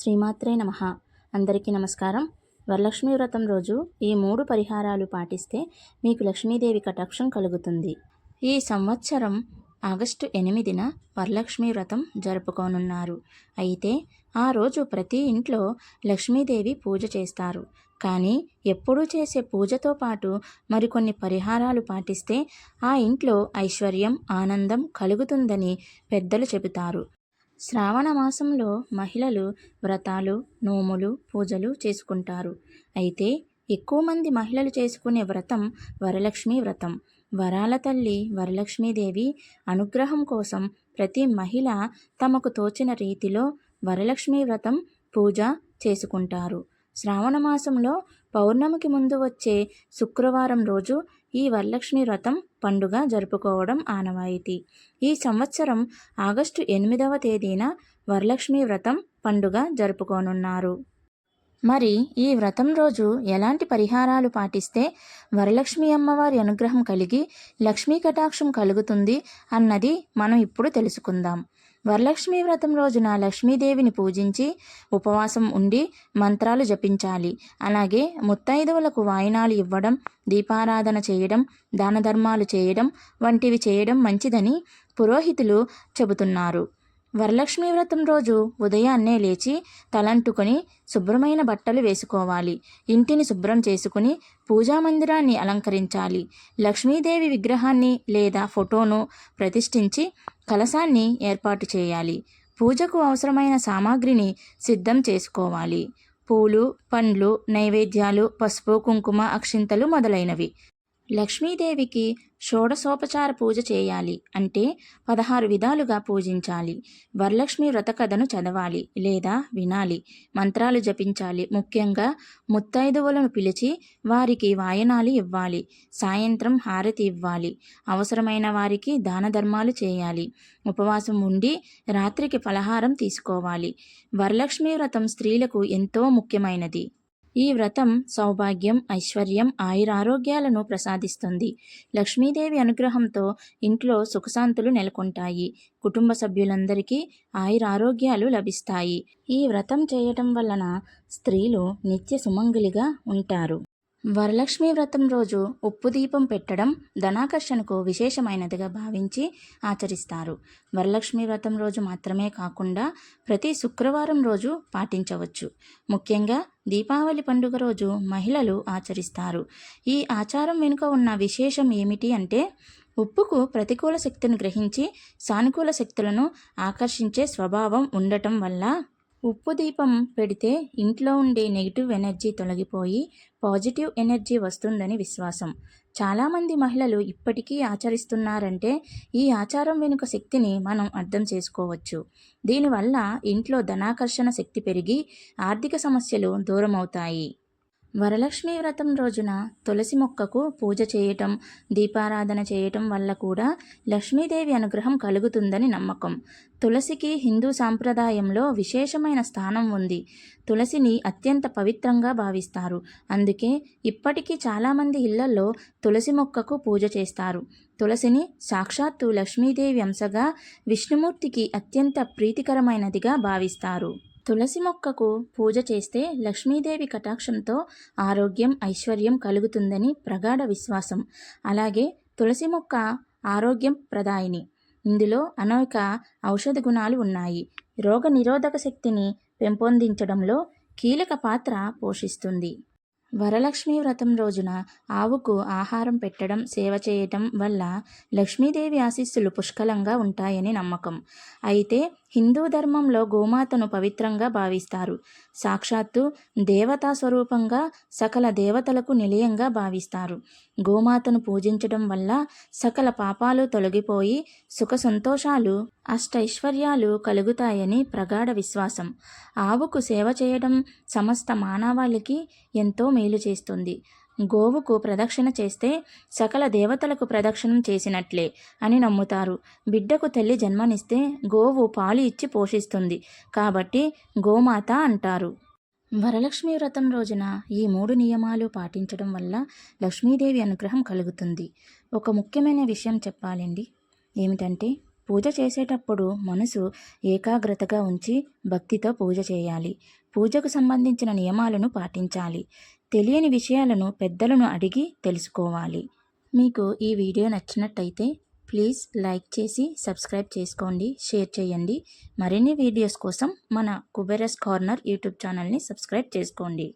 శ్రీమాత్రే నమ. అందరికీ నమస్కారం. వరలక్ష్మీ వ్రతం రోజు ఈ మూడు పరిహారాలు పాటిస్తే మీకు లక్ష్మీదేవి కటాక్షం కలుగుతుంది. ఈ సంవత్సరం ఆగస్టు ఎనిమిదిన వరలక్ష్మీ వ్రతం జరుపుకోనున్నారు. అయితే ఆ రోజు ప్రతి ఇంట్లో లక్ష్మీదేవి పూజ చేస్తారు. కానీ ఎప్పుడూ చేసే పూజతో పాటు మరికొన్ని పరిహారాలు పాటిస్తే ఆ ఇంట్లో ఐశ్వర్యం ఆనందం కలుగుతుందని పెద్దలు చెబుతారు. శ్రావణ మాసంలో మహిళలు వ్రతాలు నోములు పూజలు చేసుకుంటారు. అయితే ఎక్కువ మంది మహిళలు చేసుకునే వ్రతం వరలక్ష్మి వ్రతం. వరాల తల్లి వరలక్ష్మీదేవి అనుగ్రహం కోసం ప్రతి మహిళ తమకు తోచిన రీతిలో వరలక్ష్మి వ్రతం పూజ చేసుకుంటారు. శ్రావణ మాసంలో పౌర్ణమికి ముందు వచ్చే శుక్రవారం రోజు ఈ వరలక్ష్మి వ్రతం పండుగ జరుపుకోవడం ఆనవాయితీ. ఈ సంవత్సరం ఆగస్టు ఎనిమిదవ తేదీన వరలక్ష్మి వ్రతం పండుగ జరుపుకోనున్నారు. మరి ఈ వ్రతం రోజు ఎలాంటి పరిహారాలు పాటిస్తే వరలక్ష్మి అమ్మవారి అనుగ్రహం కలిగి లక్ష్మీ కటాక్షం కలుగుతుంది అన్నది మనం ఇప్పుడు తెలుసుకుందాం. వరలక్ష్మి వ్రతం రోజున లక్ష్మీదేవిని పూజించి ఉపవాసం ఉండి మంత్రాలు జపించాలి. అలాగే ముత్తైదువులకు వాయినాలు ఇవ్వడం దీపారాధన చేయడం దాన ధర్మాలు చేయడం వంటివి చేయడం మంచిదని పురోహితులు చెబుతున్నారు. వరలక్ష్మి వ్రతం రోజు ఉదయాన్నే లేచి తలంటుకొని శుభ్రమైన బట్టలు వేసుకోవాలి. ఇంటిని శుభ్రం చేసుకుని పూజా మందిరాన్ని అలంకరించాలి. లక్ష్మీదేవి విగ్రహాన్ని లేదా ఫోటోను ప్రతిష్ఠించి కలశాన్ని ఏర్పాటు చేయాలి. పూజకు అవసరమైన సామాగ్రిని సిద్ధం చేసుకోవాలి. పూలు పండ్లు నైవేద్యాలు పసుపు కుంకుమ అక్షింతలు మొదలైనవి. లక్ష్మీదేవికి షోడశోపచార పూజ చేయాలి అంటే పదహారు విధాలుగా పూజించాలి. వరలక్ష్మి వ్రత కథను చదవాలి లేదా వినాలి. మంత్రాలు జపించాలి. ముఖ్యంగా ముత్తైదువులను పిలిచి వారికి వాయనాలు ఇవ్వాలి. సాయంత్రం హారతి ఇవ్వాలి. అవసరమైన వారికి దాన ధర్మాలు చేయాలి. ఉపవాసం ఉండి రాత్రికి ఫలహారం తీసుకోవాలి. వరలక్ష్మి వ్రతం స్త్రీలకు ఎంతో ముఖ్యమైనది. ఈ వ్రతం సౌభాగ్యం ఐశ్వర్యం ఆయురారోగ్యాలను ప్రసాదిస్తుంది. లక్ష్మీదేవి అనుగ్రహంతో ఇంట్లో సుఖశాంతులు నెలకొంటాయి. కుటుంబ సభ్యులందరికీ ఆయురారోగ్యాలు లభిస్తాయి. ఈ వ్రతం చేయటం వలన స్త్రీలు నిత్య సుమంగులిగా ఉంటారు. వరలక్ష్మి వ్రతం రోజు ఉప్పు దీపం పెట్టడం ధనాకర్షణకు విశేషమైనదిగా భావించి ఆచరిస్తారు. వరలక్ష్మి వ్రతం రోజు మాత్రమే కాకుండా ప్రతి శుక్రవారం రోజు పాటించవచ్చు. ముఖ్యంగా దీపావళి పండుగ రోజు మహిళలు ఆచరిస్తారు. ఈ ఆచారం వెనుక ఉన్న విశేషం ఏమిటి అంటే ఉప్పుకు ప్రతికూల శక్తిని గ్రహించి సానుకూల శక్తులను ఆకర్షించే స్వభావం ఉండటం వల్ల ఉప్పు దీపం పెడితే ఇంట్లో ఉండే నెగిటివ్ ఎనర్జీ తొలగిపోయి పాజిటివ్ ఎనర్జీ వస్తుందని విశ్వాసం. చాలామంది మహిళలు ఇప్పటికీ ఆచరిస్తున్నారంటే ఈ ఆచారం వెనుక శక్తిని మనం అర్థం చేసుకోవచ్చు. దీనివల్ల ఇంట్లో ధనాకర్షణ శక్తి పెరిగి ఆర్థిక సమస్యలు దూరమవుతాయి. వరలక్ష్మి వ్రతం రోజున తులసి మొక్కకు పూజ చేయటం దీపారాధన చేయటం వల్ల కూడా లక్ష్మీదేవి అనుగ్రహం కలుగుతుందని నమ్మకం. తులసికి హిందూ సాంప్రదాయంలో విశేషమైన స్థానం ఉంది. తులసిని అత్యంత పవిత్రంగా భావిస్తారు. అందుకే ఇప్పటికీ చాలామంది ఇళ్ళలో తులసి మొక్కకు పూజ చేస్తారు. తులసిని సాక్షాత్తు లక్ష్మీదేవి అంశగా విష్ణుమూర్తికి అత్యంత ప్రీతికరమైనదిగా భావిస్తారు. తులసి మొక్కకు పూజ చేస్తే లక్ష్మీదేవి కటాక్షంతో ఆరోగ్యం ఐశ్వర్యం కలుగుతుందని ప్రగాఢ విశ్వాసం. అలాగే తులసి మొక్క ఆరోగ్యం ప్రదాయిని. ఇందులో అనేక ఔషధ గుణాలు ఉన్నాయి. రోగ నిరోధక శక్తిని పెంపొందించడంలో కీలక పాత్ర పోషిస్తుంది. వరలక్ష్మి వ్రతం రోజున ఆవుకు ఆహారం పెట్టడం సేవ చేయటం వల్ల లక్ష్మీదేవి ఆశీస్సులు పుష్కలంగా ఉంటాయని నమ్మకం. అయితే హిందూ ధర్మంలో గోమాతను పవిత్రంగా భావిస్తారు. సాక్షాత్తు దేవతా స్వరూపంగా సకల దేవతలకు నిలయంగా భావిస్తారు. గోమాతను పూజించడం వల్ల సకల పాపాలు తొలగిపోయి సుఖ సంతోషాలు అష్టైశ్వర్యాలు కలుగుతాయని ప్రగాఢ విశ్వాసం. ఆవుకు సేవ చేయడం సమస్త మానవాళికి ఎంతో మేలు చేస్తుంది. గోవుకు ప్రదక్షిణ చేస్తే సకల దేవతలకు ప్రదక్షిణం చేసినట్లే అని నమ్ముతారు. బిడ్డకు తల్లి జన్మనిస్తే గోవు పాలు ఇచ్చి పోషిస్తుంది కాబట్టి గోమాత అంటారు. వరలక్ష్మి వ్రతం రోజున ఈ మూడు నియమాలు పాటించడం వల్ల లక్ష్మీదేవి అనుగ్రహం కలుగుతుంది. ఒక ముఖ్యమైన విషయం చెప్పాలండి. ఏమిటంటే పూజ చేసేటప్పుడు మనసు ఏకాగ్రతగా ఉంచి భక్తితో పూజ చేయాలి. పూజకు సంబంధించిన నియమాలను పాటించాలి. తెలియని విషయాలను పెద్దలను అడిగి తెలుసుకోవాలి. మీకు ఈ వీడియో నచ్చినట్టయితే ప్లీజ్ లైక్ చేసి సబ్స్క్రైబ్ చేసుకోండి షేర్ చేయండి. మరిన్ని వీడియోస్ కోసం మన కుబేరస్ కార్నర్ యూట్యూబ్ ఛానల్ని సబ్స్క్రైబ్ చేసుకోండి.